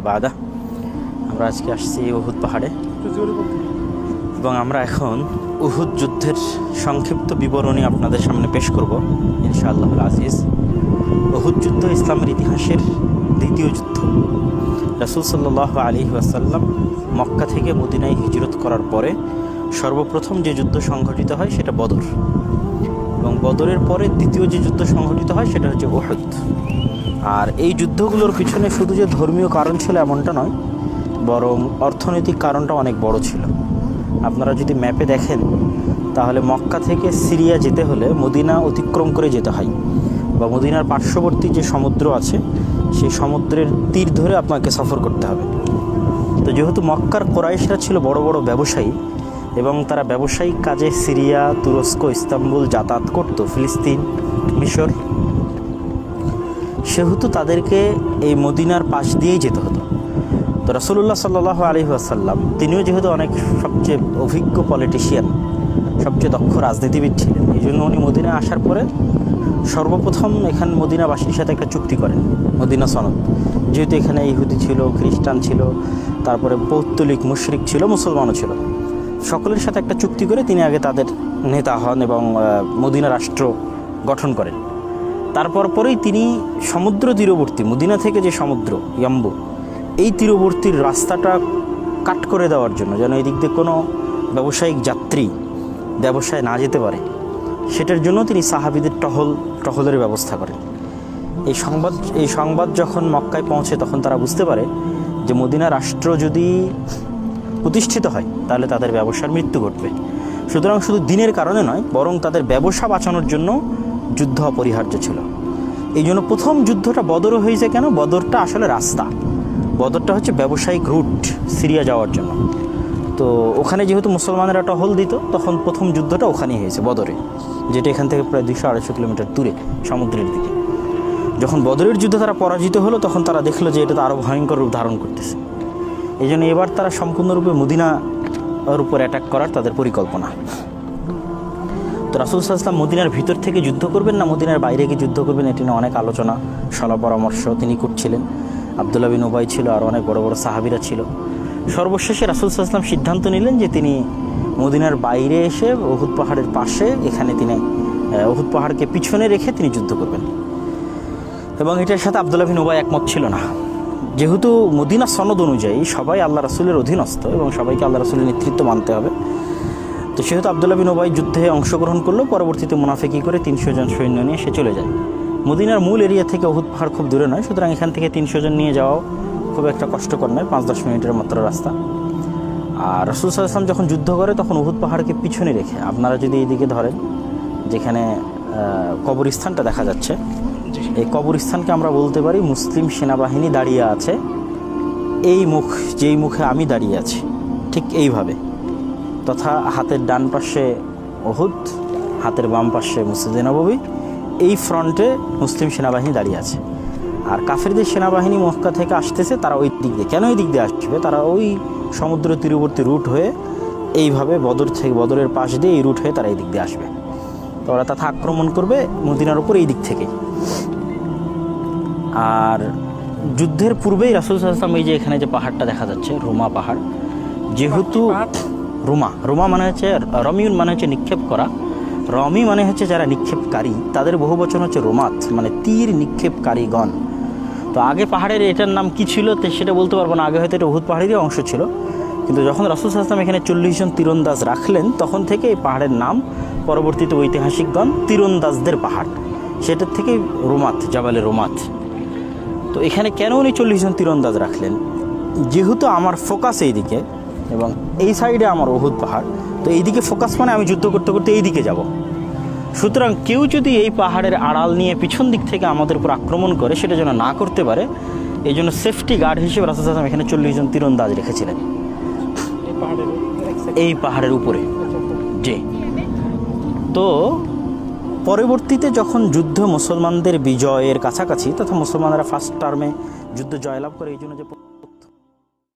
বাদা। আমরা আজকে আসছি উহুদ পাহাড়ে। এবং আমরা এখন উহুদ যুদ্ধের সংক্ষিপ্ত বিবরণী আপনাদের সামনে পেশ করব ইনশাআল্লাহ আজিজ। উহুদ যুদ্ধ ইসলামের ইতিহাসের দ্বিতীয় যুদ্ধ। রাসুল সাল্লাহ আলী ওয়াসাল্লাম মক্কা থেকে মদিনায় হিজরত করার পরে সর্বপ্রথম যে যুদ্ধ সংঘটিত হয় সেটা বদর। এবং বদরের পরে দ্বিতীয় যে যুদ্ধ সংঘটিত হয় সেটা হচ্ছে ওহুদ আর এই যুদ্ধগুলোর পিছনে শুধু যে ধর্মীয় কারণ ছিল এমনটা নয়, বরং অর্থনৈতিক কারণটা অনেক বড় ছিল। আপনারা যদি ম্যাপে দেখেন, তাহলে মক্কা থেকে সিরিয়া যেতে হলে মদিনা অতিক্রম করে যেতে হয় বা মদিনার পার্শ্ববর্তী যে সমুদ্র আছে, সেই সমুদ্রের তীর ধরে আপনাকে সফর করতে হবে। তো যেহেতু মক্কার কোরাইশরা ছিল বড় বড় ব্যবসায়ী এবং তারা ব্যবসায়িক কাজে সিরিয়া, তুরস্ক, ইস্তাম্বুল যাতায়াত করত, ফিলিস্তিন, মিশর। সেহেতু তাদেরকে এই মদিনার পাশ দিয়েই যেতে হতো। তো রসুল্লাহ সাল্লাহ আলী আসাল্লাম তিনিও যেহেতু অনেক সবচেয়ে অভিজ্ঞ পলিটিশিয়ান সবচেয়ে দক্ষ রাজনীতিবিদ ছিলেন, এই জন্য উনি মদিনায় আসার পরে সর্বপ্রথম এখান মদিনাবাসীর সাথে একটা চুক্তি করেন, মদিনা সনদ। যেহেতু এখানে ইহুদি ছিল, খ্রিস্টান ছিল, তারপরে পৌত্তলিক মুশরিক ছিল, মুসলমানও ছিল। সকলের সাথে একটা চুক্তি করে তিনি আগে তাদের নেতা হন এবং মদিনা রাষ্ট্র গঠন করেন। তারপর পরেই তিনি সমুদ্র তীরবর্তী, মদিনা থেকে যে সমুদ্র, ইয়াম্বু, এই তীরবর্তীর রাস্তাটা কাট করে দেওয়ার জন্য, যেন এই দিক দিয়ে কোনো ব্যবসায়িক যাত্রী ব্যবসায় না যেতে পারে, সেটার জন্য তিনি সাহাবিদের টহল, টহলের ব্যবস্থা করেন। এই সংবাদ এই সংবাদ যখন মক্কায় পৌঁছে তখন তারা বুঝতে পারে যে মদিনা রাষ্ট্র যদি প্রতিষ্ঠিত হয়, তাহলে তাদের ব্যবসার মৃত্যু ঘটবে। সুতরাং শুধু দিনের কারণে নয়, বরং তাদের ব্যবসা বাঁচানোর জন্য যুদ্ধ অপরিহার্য ছিল। এই জন্য প্রথম যুদ্ধটা বদরও হয়েছে কেন? বদরটা আসলে রাস্তা। বদরটা হচ্ছে ব্যবসায়িক রুট সিরিয়া যাওয়ার জন্য। তো ওখানে যেহেতু মুসলমানেরা টহল দিত, তখন প্রথম যুদ্ধটা ওখানেই হয়েছে, বদরে, যেটা এখান থেকে প্রায় দুশো আড়াইশো কিলোমিটার দূরে, সমুদ্রের দিকে। যখন বদরের যুদ্ধে তারা পরাজিত হলো, তখন তারা দেখল যে এটা তো আরও ভয়ঙ্কর রূপ ধারণ করতেছে। এই জন্য এবার তারা সম্পূর্ণরূপে মদিনা ওর উপর অ্যাটাক করার তাদের পরিকল্পনা। তো রাসুল সাল্লাম মদিনার ভিতর থেকে যুদ্ধ করবেন না? মদিনার বাইরে গিয়ে যুদ্ধ করবেন? এটি নিয়ে অনেক আলোচনা, সলা পরামর্শ তিনি করছিলেন। আবদুল্লাহ বিন ওবাই ছিল, আর অনেক বড় বড় সাহাবিরা ছিল। সর্বশেষে রাসুল সাল্লাম সিদ্ধান্ত নিলেন যে তিনি মদিনার বাইরে এসে ওহুদ পাহাড়ের পাশে এখানে তিনি ওহুদ পাহাড়কে পিছনে রেখে তিনি যুদ্ধ করবেন। এবং এটার সাথে আবদুল্লাহ বিন ওবাই একমত ছিল না। যেহেতু মদিনা সনদ অনুযায়ী সবাই আল্লাহ রাসুলের অধীনস্থ এবং সবাইকে আল্লাহ রাসুলের নেতৃত্ব মানতে হবে। তো সেহেতু আবদুল্লাহ বিন ওবাই যুদ্ধে অংশগ্রহণ করল, পরবর্তীতে মুনাফেকি করে তিনশো জন সৈন্য নিয়ে সে চলে যায়। মদিনার মূল এরিয়া থেকে অহুদ পাহাড় খুব দূরে নয়, সুতরাং এখান থেকে তিনশো জন নিয়ে যাওয়াও খুব একটা কষ্টকর নয়, পাঁচ দশ মিনিটের মাত্র রাস্তা। আর রসুল সাল্লাম যখন যুদ্ধ করে, তখন উহুদ পাহাড়কে পিছনে রেখে, আপনারা যদি এইদিকে ধরেন, যেখানে কবরস্থানটা দেখা যাচ্ছে এই কবরস্থানকে আমরা বলতে পারি মুসলিম সেনাবাহিনী দাঁড়িয়ে আছে। এই মুখ, যেই মুখে আমি দাঁড়িয়ে আছি, ঠিক এইভাবে। তথা হাতের ডান পাশে ওহুদ, হাতের বাম পাশে মসজিদে নববী, এই ফ্রন্টে মুসলিম সেনাবাহিনী দাঁড়িয়ে আছে। আর কাফেরদের সেনাবাহিনী মক্কা থেকে আসতেছে, তারা ওই দিক দিয়ে। কেন ওই দিক দিয়ে আসবে? তারা ওই সমুদ্র তীরবর্তী রুট হয়ে এইভাবে বদর থেকে বদরের পাশ দিয়ে এই রুট হয়ে তারা এই দিক দিয়ে আসবে। তো ওরা তথা আক্রমণ করবে মদিনার উপর এই দিক থেকেই। আর যুদ্ধের পূর্বেই রাসুল সাল্লাম এই যে এখানে যে পাহাড়টা দেখা যাচ্ছে রোমা পাহাড় যেহেতু রোমা রোমা মানে হচ্ছে রমিউন মানে হচ্ছে নিক্ষেপ করা রমি মানে হচ্ছে যারা নিক্ষেপকারী তাদের বহু বচন হচ্ছে রোমাত মানে তীর নিক্ষেপকারীগণ। তো আগে পাহাড়ের এটার নাম কি ছিল তো সেটা বলতে পারব না আগে হয়তো এটা উহুদ পাহাড়েরই অংশ ছিল। কিন্তু যখন রাসুল সাল্লাম এখানে চল্লিশ জন তীরন্দাজ রাখলেন তখন থেকে এই পাহাড়ের নাম পরবর্তীতে ঐতিহাসিকগণ তীরন্দাজদের পাহাড়। সেটার থেকে রোমাত জাবালে রোমাত। তো এখানে কেন উনি চল্লিশ জন তীরন্দাজ রাখলেন? যেহেতু আমার ফোকাস এইদিকে এবং এই সাইডে আমার ওহুদ পাহাড়, তো এইদিকে ফোকাস মানে আমি যুদ্ধ করতে করতে এই দিকে যাব। সুতরাং কেউ যদি এই পাহাড়ের আড়াল নিয়ে পিছন দিক থেকে আমাদের উপর আক্রমণ করে, সেটা যেন না করতে পারে এই জন্য সেফটি গার্ড হিসেবে রাসুল সাল্লাম এখানে চল্লিশ জন তীরন্দাজ রেখেছিলেন। এই পাহাড়ের উপরে। জি। তো পরবর্তীতে যখন যুদ্ধ মুসলমানদের বিজয়ের কাছাকাছি, তথা মুসলমানরা ফার্স্ট টার্মে যুদ্ধ জয়লাভ করে, এই জন্য যে